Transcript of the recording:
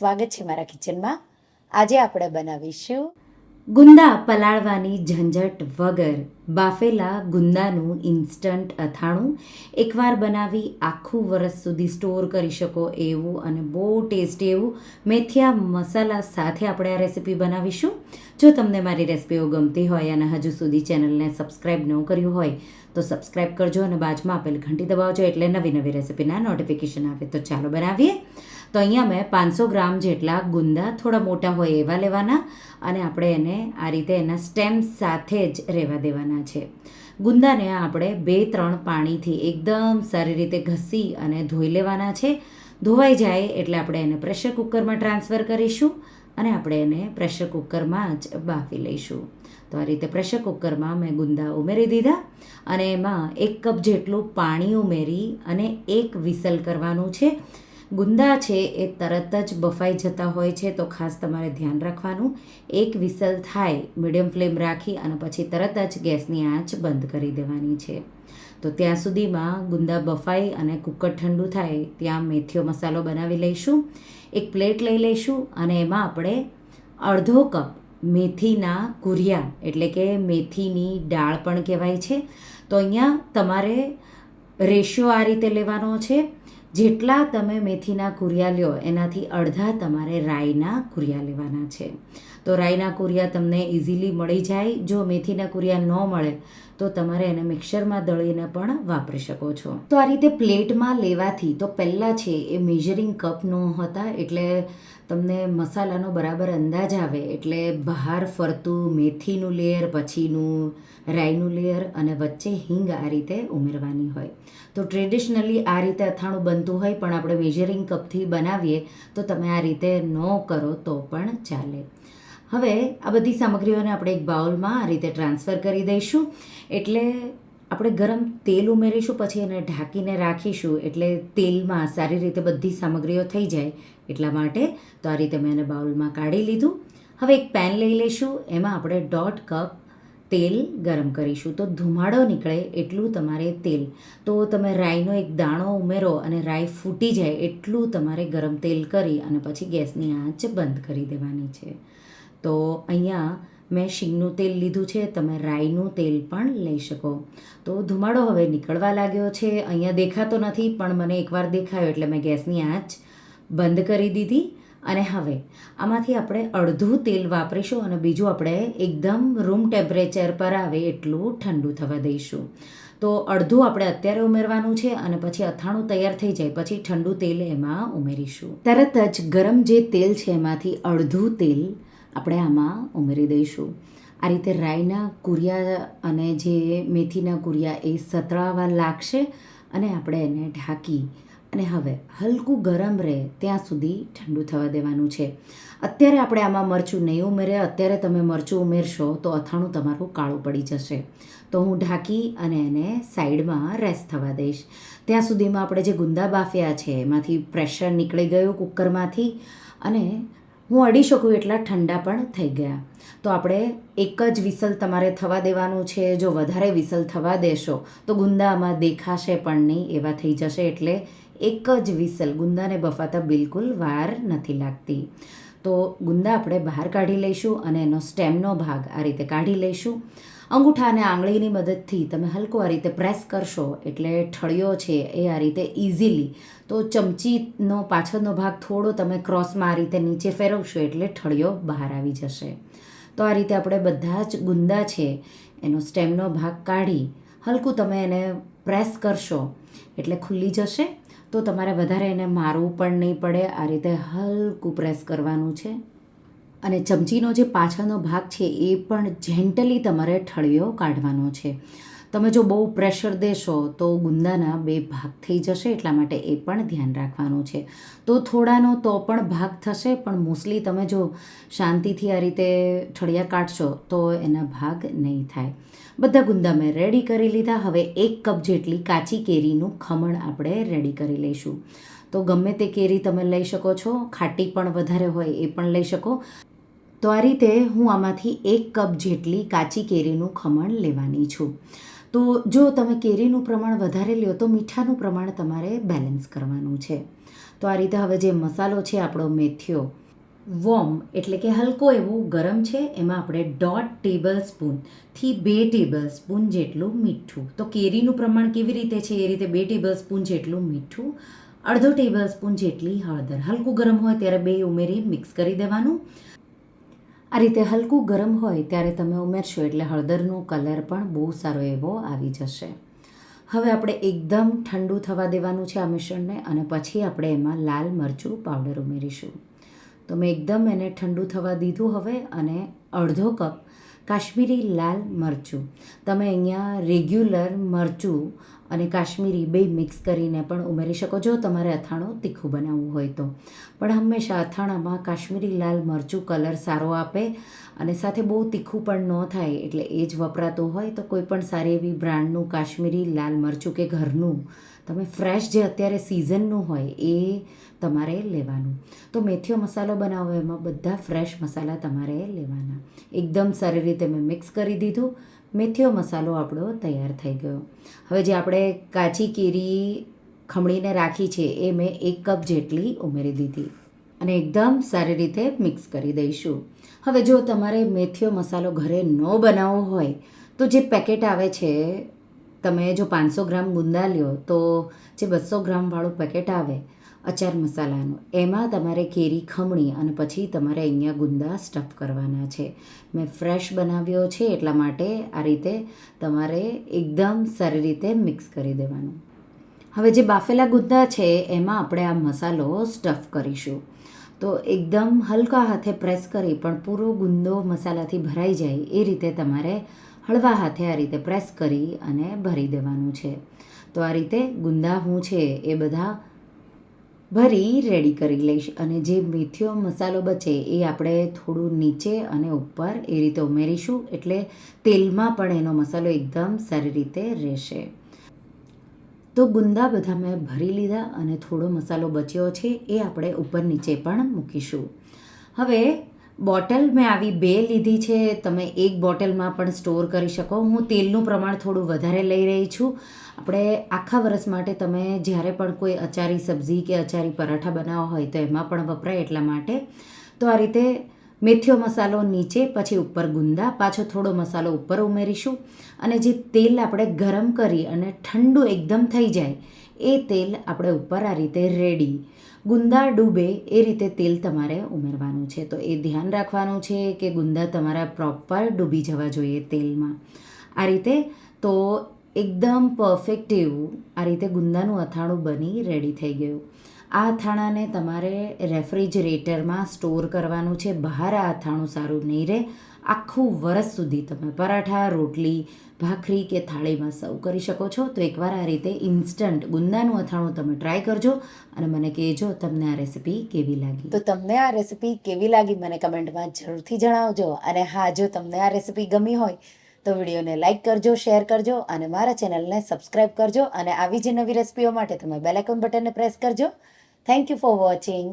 સ્વાગત છે મારા કિચનમાં. આજે આપણે બનાવીશું ગુંદા પલાળવાની ઝંઝટ વગર બાફેલા ગુંદાનું ઇન્સ્ટન્ટ અથાણું એકવાર બનાવી આખું વરસ સુધી સ્ટોર કરી શકો એવું અને બહુ ટેસ્ટી એવું મેથિયા મસાલા સાથે આપણે આ રેસીપી બનાવીશું. જો તમને મારી રેસીપીઓ ગમતી હોય અને હજુ સુધી ચેનલને સબસ્ક્રાઈબ ન કર્યું હોય, તો સબસ્ક્રાઈબ કરજો અને બાજુમાં આપેલ ઘંટી દબાવજો એટલે નવી નવી રેસીપીના નોટિફિકેશન આવે. તો ચાલો બનાવીએ. તો અહીંયા મેં પાંચસો ગ્રામ જેટલા ગુંદા થોડા મોટા હોય એવા લેવાના અને આપણે એને આ રીતે એના સ્ટેમ સાથે જ રહેવા દેવાના છે. ગુંદાને આપણે બે, ત્રણ પાણીથી એકદમ સારી રીતે ઘસી અને ધોઈ લેવાના છે. ધોવાઈ જાય એટલે આપણે એને પ્રેશર કુકરમાં ટ્રાન્સફર કરીશું અને આપણે એને પ્રેશર કુકરમાં જ બાફી લઈશું. તો આ રીતે પ્રેશર કુકરમાં મેં ગુંદા ઉમેરી દીધા અને એમાં એક કપ જેટલું પાણી ઉમેરી અને એક વિસલ કરવાનું છે. ગુંદા છે એ તરત જ બફાઈ જતા હોય છે, તો ખાસ તમારે ધ્યાન રાખવાનું. એક વિસલ થાય, મીડિયમ ફ્લેમ રાખી અને પછી તરત જ ગેસની આંચ બંધ કરી દેવાની છે. તો ત્યાં સુધીમાં ગુંદા બફાઈ અને કુકર ઠંડુ થાય, ત્યાં મેથીઓ મસાલો બનાવી લઈશું, એક પ્લેટ લઈ લઈશું અને એમાં આપણે અડધો કપ મેથીના કુરિયા, એટલે કે મેથીની દાળ પણ કહેવાય છે. તો અહીંયા તમારે રેશિયો આ રીતે લેવાનો છે. જેટલા તમે મેથીના કુરિયા લ્યો, એનાથી અડધા તમારે રાઈના કુરિયા લેવાના છે. તો રાઈના કુરિયા તમને ઇઝીલી મળી જાય. જો મેથીના કુરિયા ન મળે, તો તમારે એને મિક્સરમાં દળીને પણ વાપરી શકો છો. તો આ રીતે પ્લેટમાં લેવાથી તો પહેલાં છે એ મેઝરિંગ કપ ન હતા એટલે તમને મસાલાનો બરાબર અંદાજ આવે એટલે બહાર ફરતું મેથીનું લેયર પછીનું રાઈનું લેયર અને વચ્ચે હિંગ આ રીતે ઉમેરવાની હોય. તો ટ્રેડિશનલી આ રીતે અથાણું બનતું હોય, પણ આપણે મેઝરિંગ કપથી બનાવીએ, તો તમે આ રીતે ન કરો તો પણ ચાલે. હવે આ બધી સામગ્રીઓને આપણે એક બાઉલમાં આ રીતે ટ્રાન્સફર કરી દઈશું. એટલે આપણે ગરમ તેલ ઉમેરીશું, પછી એને ઢાંકીને રાખીશું. એટલે તેલમાં સારી રીતે બધી સામગ્રીઓ થઈ જાય એટલા માટે તો આ રીતે મેં એને બાઉલમાં કાઢી લીધું. હવે એક પેન લઈ લઈશું. એમાં આપણે દોઢ કપ તેલ ગરમ કરીશું. તો ધુમાડો નીકળે એટલું તમારે તેલ. તો તમે રાઈનો એક દાણો ઉમેરો અને રાઈ ફૂટી જાય એટલું તમારે ગરમ તેલ કરી અને પછી ગેસની આંચ બંધ કરી દેવાની છે. તો અહીંયા મેં શીંગનું તેલ લીધું છે, તમે રાઈનું તેલ પણ લઈ શકો. તો ધુમાડો હવે નીકળવા લાગ્યો છે, અહીંયા દેખાતો નથી, પણ મને એકવાર દેખાયો એટલે મેં ગેસની આંચ બંધ કરી દીધી. અને હવે આમાંથી આપણે અડધું તેલ વાપરીશું અને બીજું આપણે એકદમ રૂમ ટેમ્પરેચર પર આવે એટલું ઠંડુ થવા દઈશું. તો અડધું આપણે અત્યારે ઉમેરવાનું છે અને પછી અથાણું તૈયાર થઈ જાય, પછી ઠંડુ તેલ એમાં ઉમેરીશું. તરત જ ગરમ જે તેલ છે એમાંથી અડધું તેલ આપણે આમાં ઉમેરી દઈશું. આ રીતે રાઈના કુરિયા અને જે મેથીના કુરિયા એ સતળાવા લાગશે અને આપણે એને ઢાંકી અને હવે હલકું ગરમ રહે ત્યાં સુધી ઠંડુ થવા દેવાનું છે. અત્યારે આપણે આમાં મરચું નહીં ઉમેરે અત્યારે તમે મરચું ઉમેરશો તો અથાણું તમારું કાળું પડી જશે. તો હું ઢાંકી અને એને સાઈડમાં રેસ્ટ થવા દઈશ. ત્યાં સુધીમાં આપણે જે ગુંદા બાફ્યા છે, એમાંથી પ્રેશર નીકળી ગયું કુકરમાંથી અને હું અડી શકું એટલા ઠંડા પણ થઈ ગયા. તો આપણે એક જ વિસલ તમારે થવા દેવાનું છે. જો વધારે વિસલ થવા દેશો, તો ગુંદામાં દેખાશે પણ નહીં, એવા થઈ જશે એટલે એક જ વિસલ. ગુંદાને બફાતા બિલકુલ વાર નથી લાગતી. તો ગુંદા આપણે બહાર કાઢી લઈશું અને એનો સ્ટેમનો ભાગ આ રીતે કાઢી લઈશું. અંગૂઠા અને આંગળીની મદદથી તમે હલકો આ રીતે પ્રેસ કરશો, એટલે ઠળિયો છે એ આ રીતે ઇઝીલી તો ચમચીનો પાછળનો ભાગ થોડો તમે ક્રોસમાં આ રીતે નીચે ફેરવશો, એટલે ઠળિયો બહાર આવી જશે. તો આ રીતે આપણે બધા જ ગુંદા છે, એનો સ્ટેમનો ભાગ કાઢી હલકું તમે એને પ્રેસ કરશો, એટલે ખુલ્લી જશે. તો તમારે વધારે એને મારવું પણ નહીં પડે, આ રીતે હલકું પ્રેસ કરવાનું છે. અને ચમચીનો જે પાછળનો ભાગ છે એ પણ જેન્ટલી તમારે ઠળિયો કાઢવાનો છે. તમે જો બહુ પ્રેશર દેશો તો ગુંદાના બે ભાગ થઈ જશે એટલા માટે એ પણ ધ્યાન રાખવાનું છે. તો થોડાનો તો પણ ભાગ થશે, પણ મોસ્ટલી તમે જો શાંતિથી આ રીતે ઠળિયા કાઢશો તો એના ભાગ નહીં થાય. બધા ગુંદા મેં રેડી કરી લીધા. હવે એક કપ જેટલી કાચી કેરીનું ખમણ આપણે રેડી કરી લઈશું. તો ગમે તે કેરી તમે લઈ શકો છો, ખાટી પણ વધારે હોય એ પણ લઈ શકો. તો આ રીતે હું આમાંથી એક કપ જેટલી કાચી કેરીનું ખમણ લેવાની છું. તો જો તમે કેરીનું પ્રમાણ વધારે લ્યો તો મીઠાનું પ્રમાણ તમારે બેલેન્સ કરવાનું છે. તો આ રીતે હવે જે મસાલો છે આપણો મેથીઓ વોર્મ એટલે કે હલકો એવો ગરમ છે, એમાં આપણે દોઢ ટેબલ સ્પૂનથી બે ટેબલ સ્પૂન જેટલું મીઠું. તો કેરીનું પ્રમાણ કેવી રીતે છે? એ રીતે બે ટેબલ સ્પૂન જેટલું મીઠું, અડધો ટેબલ સ્પૂન જેટલી હળદર. હલકું ગરમ હોય ત્યારે બે ઉમેરી મિક્સ કરી દેવાનું. આ રીતે હલકું ગરમ હોય ત્યારે તમે ઉમેરશો એટલે હળદરનો કલર પણ બહુ સારો એવો આવી જશે. હવે આપણે એકદમ ઠંડુ થવા દેવાનું છે આ મિશ્રણને અને પછી આપણે એમાં લાલ મરચું પાવડર ઉમેરીશું. તો મેં એકદમ એને ઠંડુ થવા દીધું હવે અને અડધો કપ કાશ્મીરી લાલ મરચું. તમે અહીંયા રેગ્યુલર મરચું અને કાશ્મીરી બે મિક્સ કરીને પણ ઉમેરી શકો જો તમારે અથાણું તીખું બનાવવું હોય તો. પણ હંમેશા અથાણામાં કાશ્મીરી લાલ મરચું કલર સારો આપે અને સાથે બહુ તીખું પણ ન થાય એટલે એ જ વપરાતું હોય તો કોઈ પણ સારી એવી બ્રાન્ડનું કાશ્મીરી લાલ મરચું કે ઘરનું, તમે ફ્રેશ જે અત્યારે સિઝનનું હોય એ તમારે લેવાનું. તો મેથીઓ મસાલો બનાવો, એમાં બધા ફ્રેશ મસાલા તમારે લેવાના. એકદમ સારી રીતે મેં મિક્સ કરી દીધું. મેથીઓ મસાલો આપણો તૈયાર થઈ ગયો. હવે જે આપણે કાચી કેરી ખમણીને રાખી છે, એ મેં એક કપ જેટલી ઉમેરી દીધી અને એકદમ સારી રીતે મિક્સ કરી દઈશું. હવે જો તમારે મેથીઓ મસાલો ઘરે ન બનાવવો હોય, તો જે પેકેટ આવે છે, તમે જો પાંચસો ગ્રામ ગુંદા લ્યો, તો જે બસો ગ્રામવાળું પેકેટ આવે અચાર મસાલાનું. એમાં તમારે કેરી ખમણી અને પછી તમારે અહીંયા ગુંદા સ્ટફ કરવાના છે. મેં ફ્રેશ બનાવ્યો છે એટલા માટે આ રીતે તમારે એકદમ સારી રીતે મિક્સ કરી દેવાનું. હવે જે બાફેલા ગુંદા છે એમાં આપણે આ મસાલો સ્ટફ કરીશું. તો એકદમ હલકા હાથે પ્રેસ કરી પણ પૂરો ગુંદો મસાલાથી ભરાઈ જાય એ રીતે તમારે હળવા હાથે આ રીતે પ્રેસ કરી અને ભરી દેવાનું છે. તો આ રીતે ગુંદા હું છે એ બધા ભરી રેડી કરી લઈશ. અને જે મેથીઓ મસાલો બચે એ આપણે થોડું નીચે અને ઉપર એ રીતે ઉમેરીશું. એટલે તેલમાં પણ એનો મસાલો એકદમ સારી રીતે રહેશે. તો ગુંદા બધા મેં ભરી લીધા અને થોડો મસાલો બચ્યો છે એ આપણે ઉપર નીચે પણ મૂકીશું. હવે બોટલ મેં આવી બે લીધી છે. તમે એક બોટલમાં પણ સ્ટોર કરી શકો. હું તેલનું પ્રમાણ થોડું વધારે લઈ રહી છું. આપણે આખા વર્ષ માટે તમે જ્યારે પણ કોઈ અચારી સબ્જી કે અચારી પરાઠા બનાવવા હોય તો એમાં પણ વપરાય એટલા માટે. તો આ રીતે મેથીઓ મસાલો નીચે, પછી ઉપર ગુંદા, પાછો થોડો મસાલો ઉપર ઉમેરીશું. અને જે તેલ આપણે ગરમ કરી અને ઠંડુ એકદમ થઈ જાય, એ તેલ આપણે ઉપર આ રીતે રેડી. ગુંદા ડૂબે એ રીતે તેલ તમારે ઉમેરવાનું છે. તો એ ધ્યાન રાખવાનું છે કે ગુંદા તમારા પ્રોપર ડૂબી જવા જોઈએ તેલમાં. આ રીતે તો એકદમ પરફેક્ટ એવું આ રીતે ગુંદાનું અથાણું બની રેડી થઈ ગયું. આ અથાણાને તમારે રેફ્રિજરેટરમાં સ્ટોર કરવાનું છે. બહાર આ અથાણું સારું નહીં રહે. આખું વરસ સુધી તમે પરાઠા, રોટલી, ભાખરી કે થાળીમાં સર્વ કરી શકો છો. તો એકવાર આ રીતે ઇન્સ્ટન્ટ ગુંદાનું અથાણું તમે ટ્રાય કરજો અને મને કહેજો તમને આ રેસિપી કેવી લાગી. તો તમને આ રેસિપી કેવી લાગી મને કમેન્ટમાં જરૂરથી જણાવજો. અને હા, જો તમને આ રેસિપી ગમી હોય, તો વિડીયોને લાઇક કરજો શેર કરજો અને મારા ચેનલને સબસ્ક્રાઇબ કરજો અને આવી જ નવી રેસિપીઓ માટે તમે બેલ આઇકોન બટનને પ્રેસ કરજો. Thank you for watching